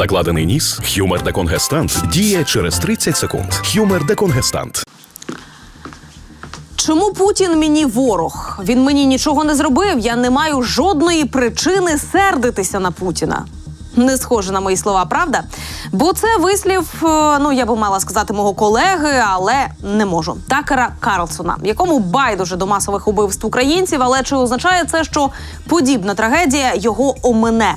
Закладений ніс. Хюмер деконгестант діє через 30 секунд. Хюмер деконгестант. Чому Путін мені ворог? Він мені нічого не зробив. Я не маю жодної причини сердитися на Путіна. Не схоже на мої слова, правда? Бо це вислів, е, ну я би мала сказати мого колеги, але не можу. Такера Карлсона, якому байдуже до масових убивств українців, але чи означає це, що подібна трагедія його омине?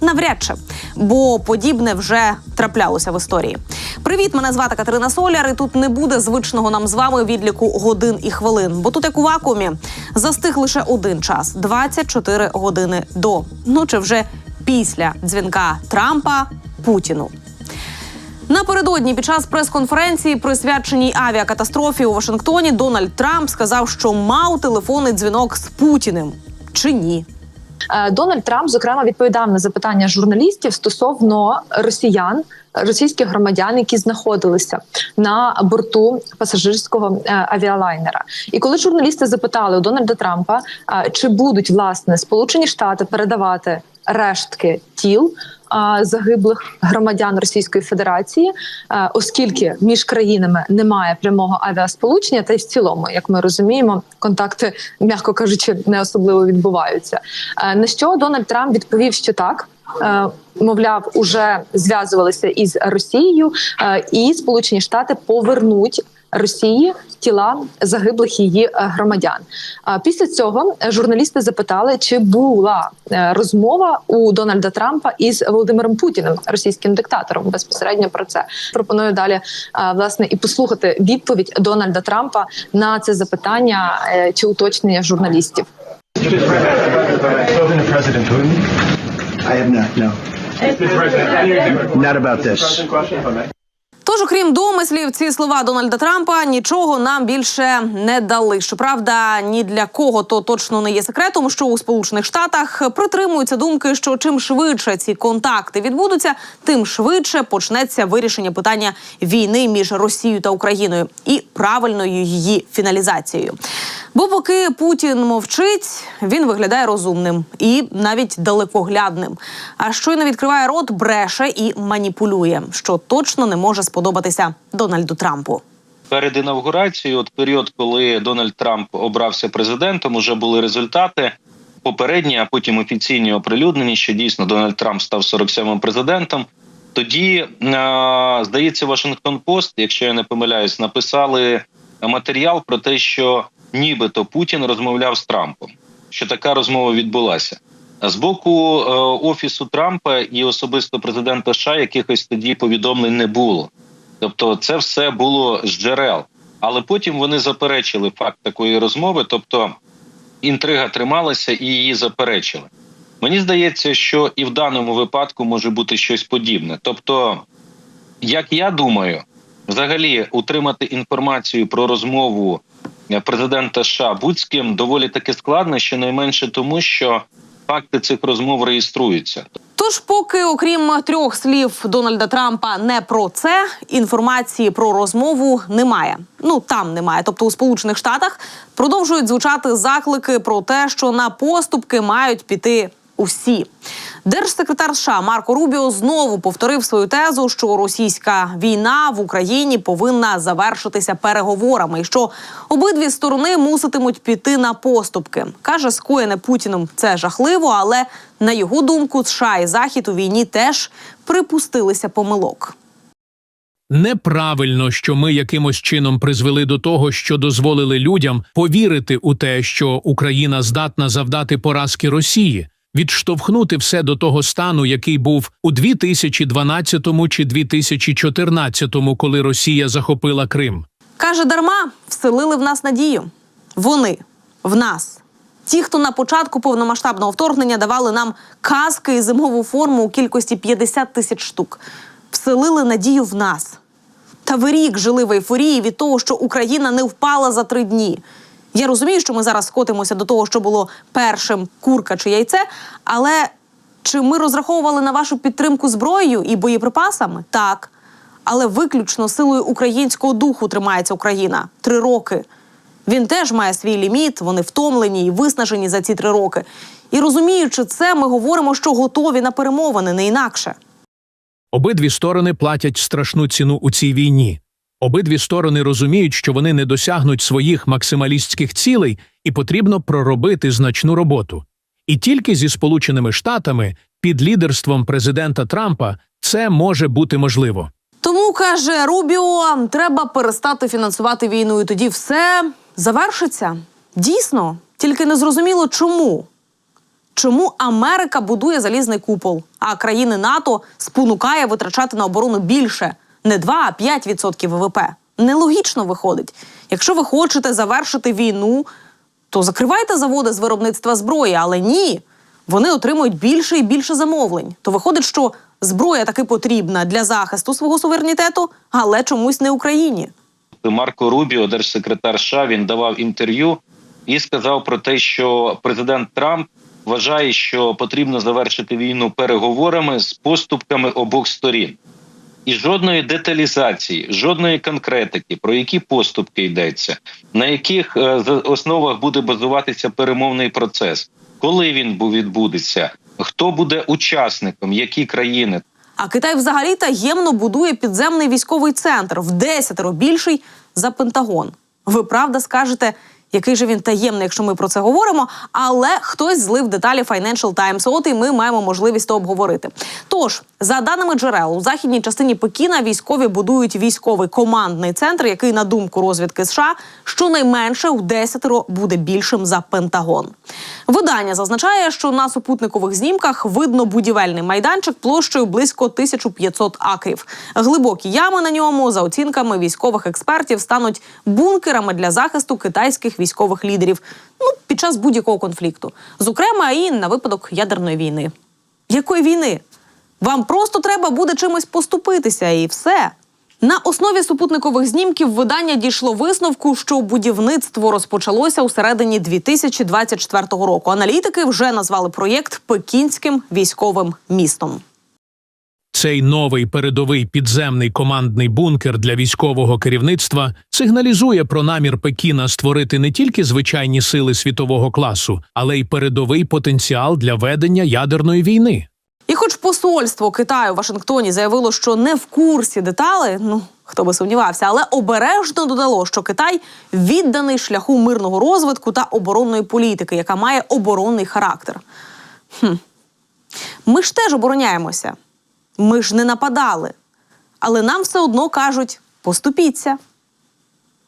Навряд чи, бо подібне вже траплялося в історії. Привіт, мене звати Катерина Соляр. І тут не буде звичного нам з вами відліку годин і хвилин. Бо тут як у вакуумі застиг лише один час 24 години до. Ну чи вже після дзвінка Трампа Путіну. Напередодні під час прес-конференції, присвяченій авіакатастрофі у Вашингтоні, Дональд Трамп сказав, що мав телефонний дзвінок з Путіним чи ні. Е, Дональд Трамп зокрема відповідав на запитання журналістів стосовно росіян, російських громадян, які знаходилися на борту пасажирського е, авіалайнера. І коли журналісти запитали у Дональда Трампа, е, чи будуть власне Сполучені Штати передавати рештки тіл. Загиблих громадян Російської Федерації, е, оскільки між країнами немає прямого авіасполучення, та й в цілому, як ми розуміємо, контакти, м'яко кажучи, не особливо відбуваються. Е, На що Дональд Трамп відповів, що так. е, Мовляв, уже зв'язувалися із Росією, і Сполучені Штати повернуть Росії тіла загиблих її е, громадян. А після цього е, журналісти запитали, чи була е, розмова у Дональда Трампа із Володимиром Путіним, російським диктатором. Безпосередньо про це пропоную далі власне і послухати відповідь Дональда Трампа на це запитання чи уточнення журналістів. I have not, no. Not about this. Тож, окрім домислів, ці слова Дональда Трампа нічого нам більше не дали. Щоправда, ні для кого то точно не є секретом, що у Сполучених Штатах притримуються думки, що чим швидше ці контакти відбудуться, тим швидше почнеться вирішення питання війни між Росією та Україною і правильною її фіналізацією. Бо поки Путін мовчить, він виглядає розумним і навіть далекоглядним. А щойно відкриває рот, бреше і маніпулює, що точно не може сподобатися Дональду Трампу. перед інавгурацією, от період, коли Дональд Трамп обрався президентом, уже були результати попередні, а потім офіційні оприлюднені, що дійсно Дональд Трамп став 47-м президентом. Тоді, е, здається, Вашингтон Пост, якщо я не помиляюсь, написали матеріал про те, що нібито Путін розмовляв з Трампом, що така розмова відбулася. З боку е, офісу Трампа і особисто президента США якихось тоді повідомлень не було. Тобто, це все було з джерел. Але потім вони заперечили факт такої розмови, тобто інтрига трималася і її заперечили. Мені здається, що і в даному випадку може бути щось подібне. Тобто, як я думаю, взагалі утримати інформацію про розмову президента США будь-ким доволі таки складно, щонайменше тому, що факти цих розмов реєструються. Тож, поки, окрім трьох слів Дональда Трампа, не про це інформації про розмову немає. Ну там немає. Тобто у Сполучених Штатах продовжують звучати заклики про те, що на поступки мають піти. Усі держсекретар США Марко Рубіо знову повторив свою тезу, що російська війна в Україні повинна завершитися переговорами, і що обидві сторони муситимуть піти на поступки. каже, скоєне Путіном це жахливо, але на його думку, США і Захід у війні теж припустилися помилок. Неправильно, що ми якимось чином призвели до того, що дозволили людям повірити у те, що Україна здатна завдати поразки Росії, відштовхнути все до того стану, який був у 2012 чи 2014, коли Росія захопила Крим. Каже, дарма вселили в нас надію. Вони в нас. Ті, хто на початку повномасштабного вторгнення давали нам каски і зимову форму у кількості 50 тисяч штук, вселили надію в нас. Та ви рік жили в ейфорії від того, що Україна не впала за три дні. Я розумію, що ми зараз скотимося до того, що було першим курка чи яйце, але чи ми розраховували на вашу підтримку зброєю і боєприпасами? Так. Але виключно силою українського духу тримається Україна три роки. Він теж має свій ліміт, вони втомлені і виснажені за ці три роки. І розуміючи це, ми говоримо, що готові на перемовини, не інакше. Обидві сторони платять страшну ціну у цій війні. Обидві сторони розуміють, що вони не досягнуть своїх максималістських цілей і потрібно проробити значну роботу. І тільки зі Сполученими Штатами під лідерством президента Трампа це може бути можливо. Тому каже Рубіо, треба перестати фінансувати війну, і тоді все завершиться. Дійсно, тільки не зрозуміло чому. Чому Америка будує залізний купол, а країни НАТО спонукає витрачати на оборону більше не 2, а 5% ВВП. Нелогічно виходить. Якщо ви хочете завершити війну, то закривайте заводи з виробництва зброї, але ні. Вони отримують більше і більше замовлень. То виходить, що зброя таки потрібна для захисту свого суверенітету, але чомусь не Україні. Марко Рубіо, держсекретар США, він давав інтерв'ю і сказав про те, що президент Трамп вважає, що потрібно завершити війну переговорами з поступками обох сторін. І жодної деталізації, жодної конкретики, про які поступки йдеться, на яких е, основах буде базуватися перемовний процес, коли він відбудеться, хто буде учасником, які країни. А Китай взагалі таємно будує підземний військовий центр в десятеро більший за Пентагон. Ви правда скажете, який же він таємний, якщо ми про це говоримо. Але хтось злив деталі Financial Times, От і ми маємо можливість то обговорити. Тож, за даними джерел, у західній частині Пекіна військові будують військовий командний центр, який, на думку розвідки США, щонайменше у десятеро буде більшим за Пентагон. Видання зазначає, що на супутникових знімках видно будівельний майданчик площею близько 1500 акрів. Глибокі ями на ньому, за оцінками військових експертів, стануть бункерами для захисту китайських військових лідерів ну, під час будь-якого конфлікту, зокрема і на випадок ядерної війни. Якої війни? Вам просто треба буде чимось поступитися, і все. На основі супутникових знімків видання дійшло висновку, що будівництво розпочалося у середині 2024 року. Аналітики вже назвали проєкт Пекінським військовим містом. Цей новий передовий підземний командний бункер для військового керівництва сигналізує про намір Пекіна створити не тільки звичайні сили світового класу, але й передовий потенціал для ведення ядерної війни. І хоч посольство Китаю в Вашингтоні заявило, що не в курсі деталей, ну хто би сумнівався, але обережно додало, що Китай відданий шляху мирного розвитку та оборонної політики, яка має оборонний характер. Хм. Ми ж теж обороняємося. Ми ж не нападали. Але нам все одно кажуть: поступіться.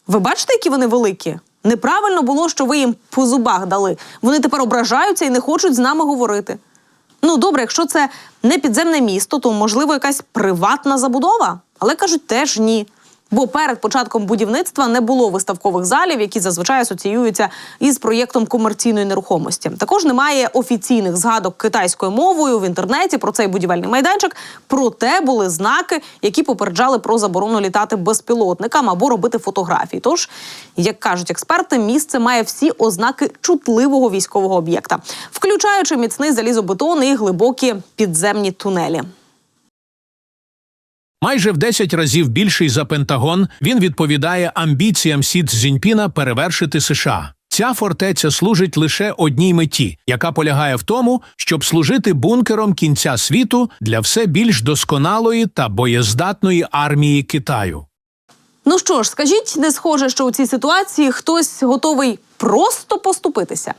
Ви бачите, які вони великі? Неправильно було, що ви їм по зубах дали. Вони тепер ображаються і не хочуть з нами говорити. Ну, добре, якщо це не підземне місто, то можливо якась приватна забудова. Але кажуть, теж ні. Бо перед початком будівництва не було виставкових залів, які зазвичай асоціюються із проєктом комерційної нерухомості. Також немає офіційних згадок китайською мовою в інтернеті про цей будівельний майданчик. Проте були знаки, які попереджали про заборону літати безпілотникам або робити фотографії. Тож, як кажуть експерти, місце має всі ознаки чутливого військового об'єкта, включаючи міцний залізобетон і глибокі підземні тунелі. Майже в 10 разів більший за Пентагон, він відповідає амбіціям Сі Цзіньпіна перевершити США. Ця фортеця служить лише одній меті, яка полягає в тому, щоб служити бункером кінця світу для все більш досконалої та боєздатної армії Китаю. Ну що ж, скажіть, не схоже, що у цій ситуації хтось готовий просто поступитися.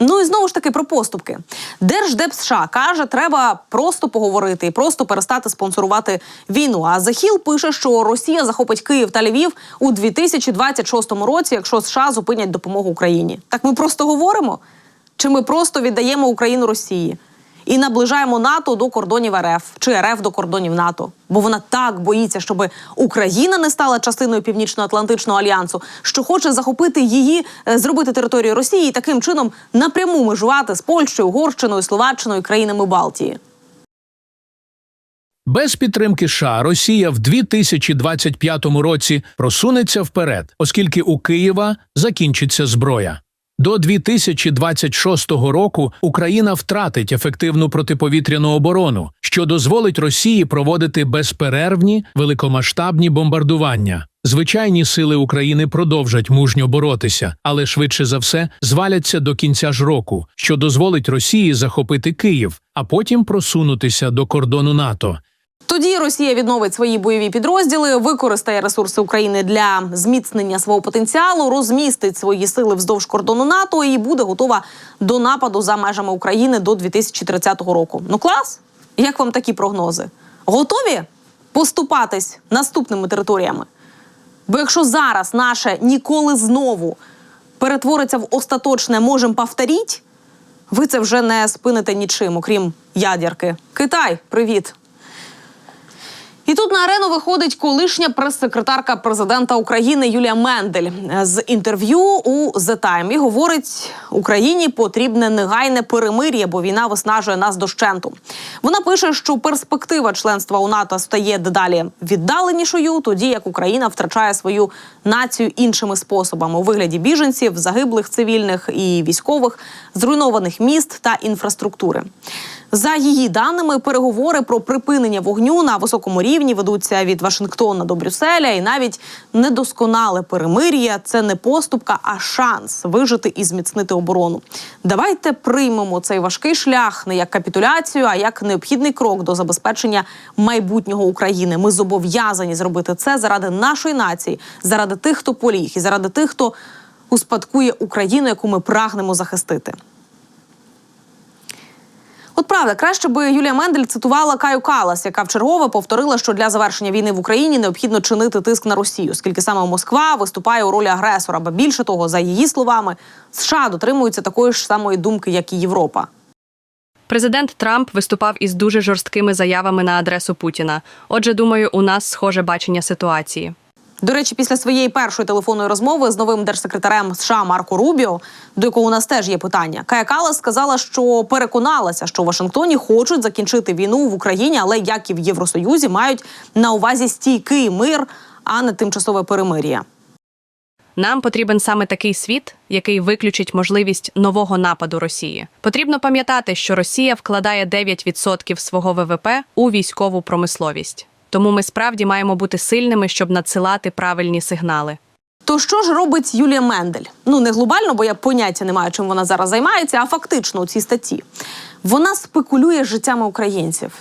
Ну і знову ж таки про поступки. Держдеп США каже, треба просто поговорити і просто перестати спонсорувати війну. А Захіл пише, що Росія захопить Київ та Львів у 2026 році, якщо США зупинять допомогу Україні. Так ми просто говоримо? Чи ми просто віддаємо Україну Росії і наближаємо НАТО до кордонів РФ чи РФ до кордонів НАТО? Бо вона так боїться, щоб Україна не стала частиною Північно-Атлантичного альянсу, що хоче захопити її, е, зробити територію Росії і таким чином напряму межувати з Польщею, Угорщиною, Словаччиною, країнами Балтії. Без підтримки США Росія в 2025 році просунеться вперед, оскільки у Києва закінчиться зброя. До 2026 року Україна втратить ефективну протиповітряну оборону, що дозволить Росії проводити безперервні великомасштабні бомбардування. Звичайні сили України продовжать мужньо боротися, але швидше за все зваляться до кінця ж року, що дозволить Росії захопити Київ, а потім просунутися до кордону НАТО. Тоді Росія відновить свої бойові підрозділи, використає ресурси України для зміцнення свого потенціалу, розмістить свої сили вздовж кордону НАТО і буде готова до нападу за межами України до 2030 року. Ну клас! Як вам такі прогнози? Готові поступатись наступними територіями? Бо якщо зараз наше ніколи знову перетвориться в остаточне можем повторіть, ви це вже не спините нічим, окрім ядерки. Китай, привіт. І тут на арену виходить колишня прес-секретарка президента України Юлія Мендель з інтерв'ю у The Time і говорить: Україні потрібне негайне перемир'я, бо війна виснажує нас дощенту. Вона пише, що перспектива членства у НАТО стає дедалі віддаленішою, тоді як Україна втрачає свою націю іншими способами у вигляді біженців, загиблих цивільних і військових, зруйнованих міст та інфраструктури. За її даними, переговори про припинення вогню на високому рівні ведуться від Вашингтона до Брюсселя, і навіть недосконале перемир'я це не поступка, а шанс вижити і зміцнити оборону. Давайте приймемо цей важкий шлях не як капітуляцію, а як необхідний крок до забезпечення майбутнього України. Ми зобов'язані зробити це заради нашої нації, заради тих, хто поліг, і заради тих, хто успадкує Україну, яку ми прагнемо захистити. От правда, краще би Юлія Мендель цитувала Каю Калас, яка вчергове повторила, що для завершення війни в Україні необхідно чинити тиск на Росію, оскільки саме Москва виступає у ролі агресора. Ба більше того, за її словами, США дотримуються такої ж самої думки, як і Європа. Президент Трамп виступав із дуже жорсткими заявами на адресу Путіна. Отже, думаю, у нас схоже бачення ситуації. До речі, після своєї першої телефонної розмови з новим держсекретарем США Марко Рубіо, до якого у нас теж є питання, Кая Калас сказала, що переконалася, що у Вашингтоні хочуть закінчити війну в Україні, але як і в Євросоюзі мають на увазі стійкий мир, а не тимчасове перемир'я. Нам потрібен саме такий світ, який виключить можливість нового нападу Росії. Потрібно пам'ятати, що Росія вкладає 9% свого ВВП у військову промисловість. Тому ми справді маємо бути сильними, щоб надсилати правильні сигнали. То що ж робить Юлія Мендель? Ну не глобально, бо я поняття не маю, чим вона зараз займається, а фактично у цій статті. Вона спекулює життями українців.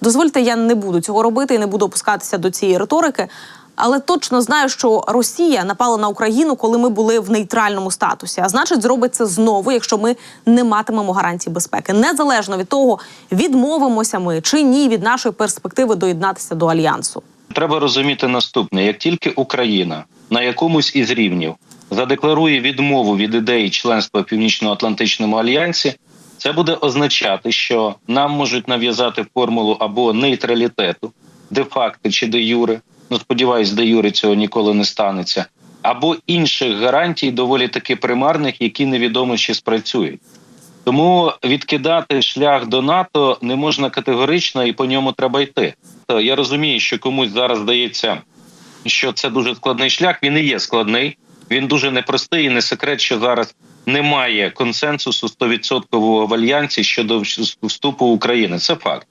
Дозвольте, я не буду цього робити і не буду опускатися до цієї риторики. Але точно знаю, що Росія напала на Україну, коли ми були в нейтральному статусі. А значить, зробить це знову, якщо ми не матимемо гарантій безпеки, незалежно від того, відмовимося ми чи ні від нашої перспективи доєднатися до альянсу. Треба розуміти наступне: як тільки Україна на якомусь із рівнів задекларує відмову від ідеї членства в Північно-Атлантичному альянсі, це буде означати, що нам можуть нав'язати формулу або нейтралітету, де-факто чи де юре. Ну сподіваюсь, де юре цього ніколи не станеться, або інших гарантій, доволі таки примарних, які невідомо чи спрацюють. Тому відкидати шлях до НАТО не можна категорично і по ньому треба йти. То я розумію, що комусь зараз здається, що це дуже складний шлях. Він і є складний, він дуже непростий і не секрет, що зараз немає консенсусу 100% в альянсі щодо вступу України. Це факт.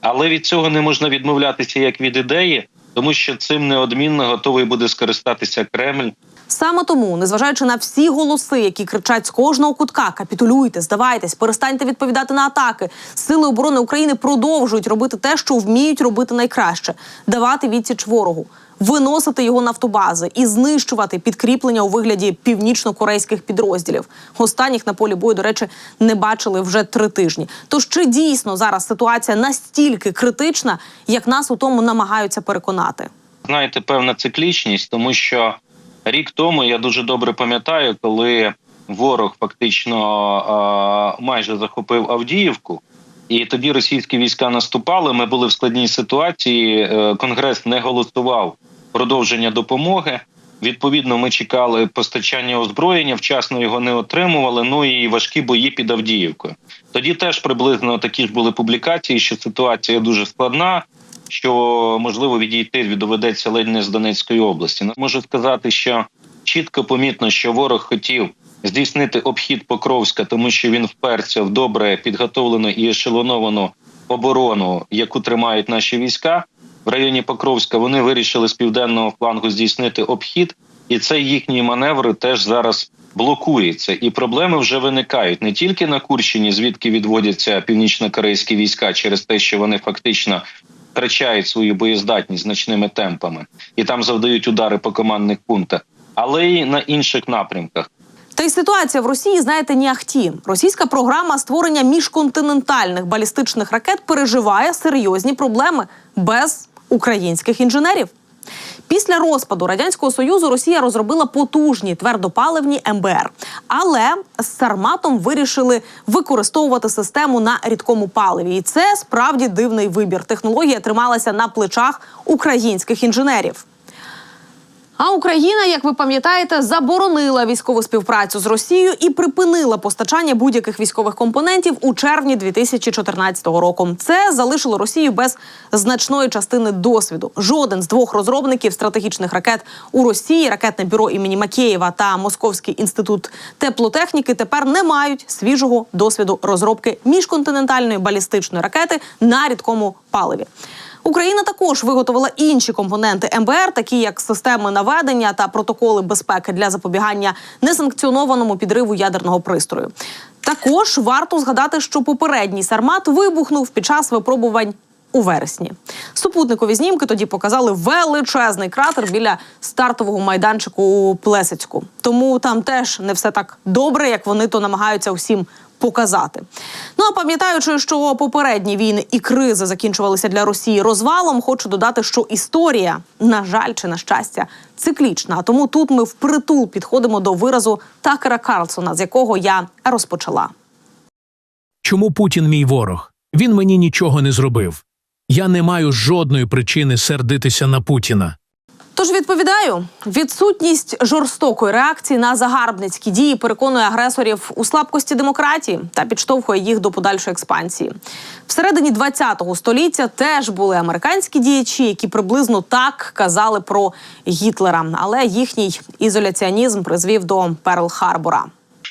Але від цього не можна відмовлятися як від ідеї, тому що цим неодмінно готовий буде скористатися Кремль. Саме тому, незважаючи на всі голоси, які кричать з кожного кутка: капітулюйте, здавайтесь, перестаньте відповідати на атаки. Сили оборони України продовжують робити те, що вміють робити найкраще: давати відсіч ворогу, виносити його нафтобази і знищувати підкріплення у вигляді північно-корейських підрозділів. Останніх на полі бою, до речі, не бачили вже три тижні. Тож чи дійсно зараз ситуація настільки критична, як нас у тому намагаються переконати? знаєте, певна циклічність, тому що рік тому я дуже добре пам'ятаю, коли ворог фактично майже захопив Авдіївку, і тоді російські війська наступали. Ми були в складній ситуації. е, Конгрес не голосував продовження допомоги. Відповідно, ми чекали постачання озброєння, вчасно його не отримували. Ну і важкі бої під Авдіївкою. Тоді теж приблизно такі ж були публікації, що ситуація дуже складна що можливо відійти доведеться ледь не з Донецької області. Ну, Можу сказати, що чітко помітно, що ворог хотів здійснити обхід Покровська, тому що він вперся в добре підготовлену і ешелоновану оборону, яку тримають наші війська в районі Покровська. Вони вирішили з південного флангу здійснити обхід, і цей їхній маневр теж зараз. Блокується і проблеми вже виникають не тільки на Курщині, звідки відводяться північно-корейські війська через те, що вони фактично втрачають свою боєздатність значними темпами і там завдають удари по командних пунктах, але й на інших напрямках. Та й ситуація в Росії, знаєте, ні ахті. Російська програма створення міжконтинентальних балістичних ракет переживає серйозні проблеми без українських інженерів. Після розпаду радянського союзу Росія розробила потужні твердопаливні МБР, але з Сарматом вирішили використовувати систему на рідкому паливі. І це справді дивний вибір. Технологія трималася на плечах українських інженерів. А Україна, як ви пам'ятаєте, заборонила військову співпрацю з Росією і припинила постачання будь-яких військових компонентів у червні 2014 року. Це залишило Росію без значної частини досвіду. Жоден з двох розробників стратегічних ракет у Росії, ракетне бюро імені Макеєва та Московський інститут теплотехніки, тепер не мають свіжого досвіду розробки міжконтинентальної балістичної ракети на рідкому паливі. Україна також виготовила інші компоненти МБР, такі як системи наведення та протоколи безпеки для запобігання несанкціонованому підриву ядерного пристрою. Також варто згадати, що попередній сармат вибухнув під час випробувань. У вересні супутникові знімки тоді показали величезний кратер біля стартового майданчику у Плесецьку. Тому там теж не все так добре, як вони то намагаються усім показати. Ну а пам'ятаючи, що попередні війни і кризи закінчувалися для Росії розвалом, хочу додати, що історія, на жаль чи на щастя, циклічна. А тому тут ми впритул підходимо до виразу Такера Карлсона, з якого я розпочала. Чому Путін мій ворог? Він мені нічого не зробив. Я не маю жодної причини сердитися на Путіна. Тож відповідаю, відсутність жорстокої реакції на загарбницькі дії переконує агресорів у слабкості демократії та підштовхує їх до подальшої експансії. Всередині 20-го століття теж були американські діячі, які приблизно так казали про Гітлера, але їхній ізоляціонізм призвів до Перл-Харбора.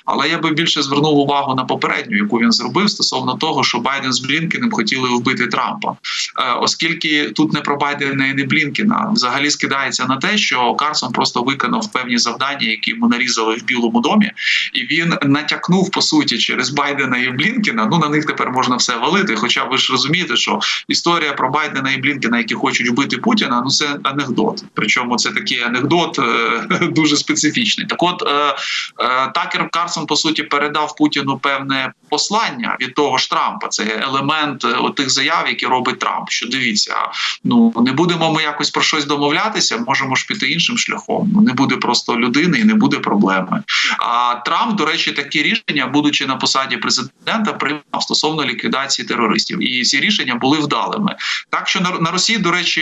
Але я би більше звернув увагу на попередню, яку він зробив стосовно того, що Байден з Блінкеном хотіли вбити Трампа, Е, оскільки тут не про Байдена і не Блінкена, взагалі скидається на те, що Карсон просто виконав певні завдання, які йому нарізали в Білому домі, і він натякнув по суті через Байдена і Блінкена. Ну на них тепер можна все валити. Хоча ви ж розумієте, що історія про Байдена і Блінкена, які хочуть вбити Путіна, ну це анекдот. Причому це такий анекдот е, дуже специфічний. Так, от е, Такер Карсон по суті передав Путіну певне послання від того ж Трампа. Це елемент е, тих заяв, які робить Трамп. Що дивіться, ну не будемо ми якось про щось домовлятися, можемо ж піти іншим шляхом. Ну, Не буде просто людини і не буде проблеми. А Трамп, до речі, такі рішення, будучи на посаді президента, приймав стосовно ліквідації терористів, і ці рішення були вдалими. Так що на, Росії, до речі,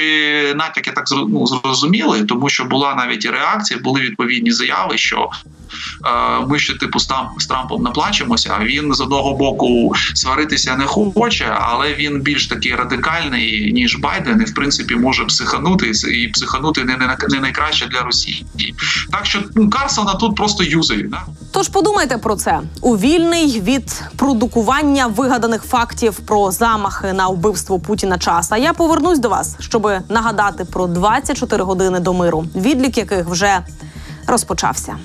натяки так ну, зрозуміли, тому що була навіть і реакція, були відповідні заяви, що ми ще типу з, Трампом наплачемося. А він з одного боку сваритися не хоче, але він більш такий радикальний ніж Байден, і в принципі може психанути і психанути не, не найкраще для Росії. Так що ну, Карсона тут просто юзають. Да? Тож подумайте про це у вільний від продукування вигаданих фактів про замахи на вбивство Путіна час. А я повернусь до вас, щоб нагадати про 24 години до миру, відлік яких вже розпочався.